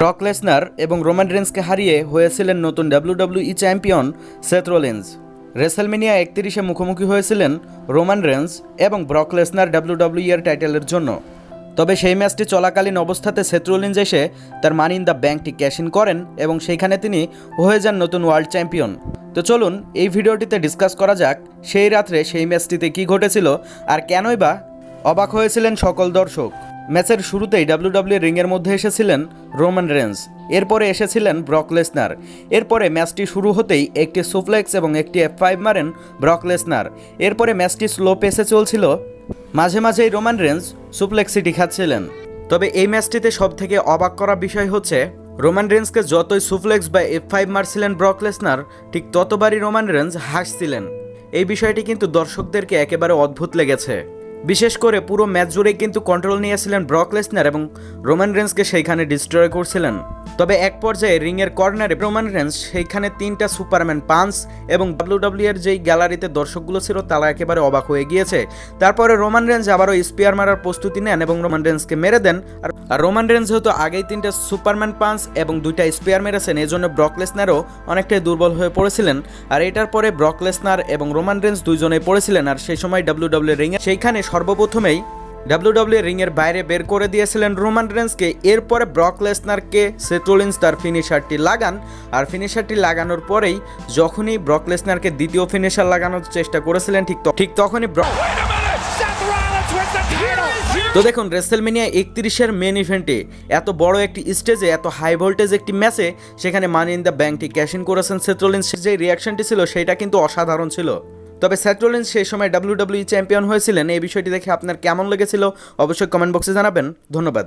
Brock Lesnar এবং Roman রেন্সকে হারিয়ে হয়েছিলেন নতুন WWE champion Seth Rollins. WrestleMania একত্রিশে মুখোমুখি হয়েছিলেন রোমান রেন্স এবং ব্রক লেসনার ডাব্লিউডাব্লিউ এর টাইটেলের জন্য। তবে সেই ম্যাচটি চলাকালীন অবস্থাতে সেত্রোলিন্স এসে তার মানি ইন দ্য ব্যাংকটি ক্যাশ ইন করেন এবং সেইখানে তিনি হয়ে যান নতুন ওয়ার্ল্ড চ্যাম্পিয়ন। তো চলুন এই ভিডিওটিতে ডিসকাস করা যাক সেই রাত্রে সেই ম্যাচটিতে কী ঘটেছিল আর কেনই বা অবাক হয়েছিলেন সকল দর্শক। ম্যাচের শুরুতেই ডাব্লিউডাব্লিউ রিংয়ের মধ্যে এসেছিলেন রোমান রেন্স। এরপরে এসেছিলেন ব্রক লেসনার। এরপরে ম্যাচটি শুরু হতেই একটি সুফ্লেক্স এবং একটি এফ ফাইভ মারেন ব্রক লেসনার। এরপরে ম্যাচটি স্লো পেসে চলছিল। মাঝে মাঝেই রোমান রেন্স সুপ্লেক্সিটি খাচ্ছিলেন। তবে এই ম্যাচটিতে সব থেকে অবাক করা বিষয় হচ্ছে, রোমান রেন্সকে যতই সুফ্লেক্স বা এফ ফাইভ মারছিলেন ব্রক লেসনার, ঠিক ততবারই রোমান রেন্স হাসছিলেন। এই বিষয়টি কিন্তু দর্শকদেরকে একেবারে অদ্ভুত লেগেছে। বিশেষ করে পুরো ম্যাচ জুড়েই কিন্তু কন্ট্রোল নিয়েছিলেন ব্রক লেসনার এবং রোমান রেন্সকে সেইখানে ডিস্ট্রয় করছিলেন। তবে এক পর্যায়ে রিংয়ের কর্নারে রোমান রেন্স সেইখানে তিনটা সুপারম্যান পাঞ্চ এবং ডাব্লিউডাব্লিউ এর যেই গ্যালারিতে দর্শকগুলো ছিল তারা একেবারে অবাক হয়ে গিয়েছে। তারপরে রোমান রেন্স আবারও স্পিয়ার মারার প্রস্তুতি নেন এবং রোমান রেন্সকে মেরে দেন। আর রোমান রেন্স যেহেতু আগেই তিনটা সুপারম্যান পাঞ্চ এবং দুইটা স্পিয়ার মেরেছেন এই জন্য ব্রক লেসনারও অনেকটাই দুর্বল হয়ে পড়েছিলেন। আর এটার পরে ব্রক লেসনার এবং রোমান রেন্স দুইজনেই পড়েছিলেন। আর সেই সময় ডাব্লিউডাব্লিউ রিংয়ে সেইখানে সর্বপ্রথমেই ডাব্লিউডাব্লিউ রিং এর বাইরে বের করে দিয়েছিলেন রোমান রেন্সকে। এরপরে ব্রক লেসনারকে সেটোলিন্স তার ফিনিশারটি লাগান। আর ফিনিশারটি লাগানোর পরেই যখনই ব্রক লেসনারকে দ্বিতীয় ফিনিশার লাগানোর চেষ্টা করেছিলেন ঠিক ঠিক তখনই ব্রক! তো দেখুন রেসেলমেনিয়া একত্রিশের মেন ইভেন্টে এত বড় একটি স্টেজে এত হাই ভোল্টেজ একটি ম্যাচে সেখানে মানি ইন দ্য ব্যাংকটি ক্যাশ ইন করেছেন সেট্রোলিন্স যে রিয়াকশনটি ছিল সেটা কিন্তু অসাধারণ ছিল। তবে সেট্রোলিন্স সেই সময় ডাব্লিউডাব্লিউ চ্যাম্পিয়ন হয়েছিলেন। এই বিষয়টি দেখে আপনার কেমন লেগেছিল অবশ্যই কমেন্ট বক্সে জানাবেন। ধন্যবাদ।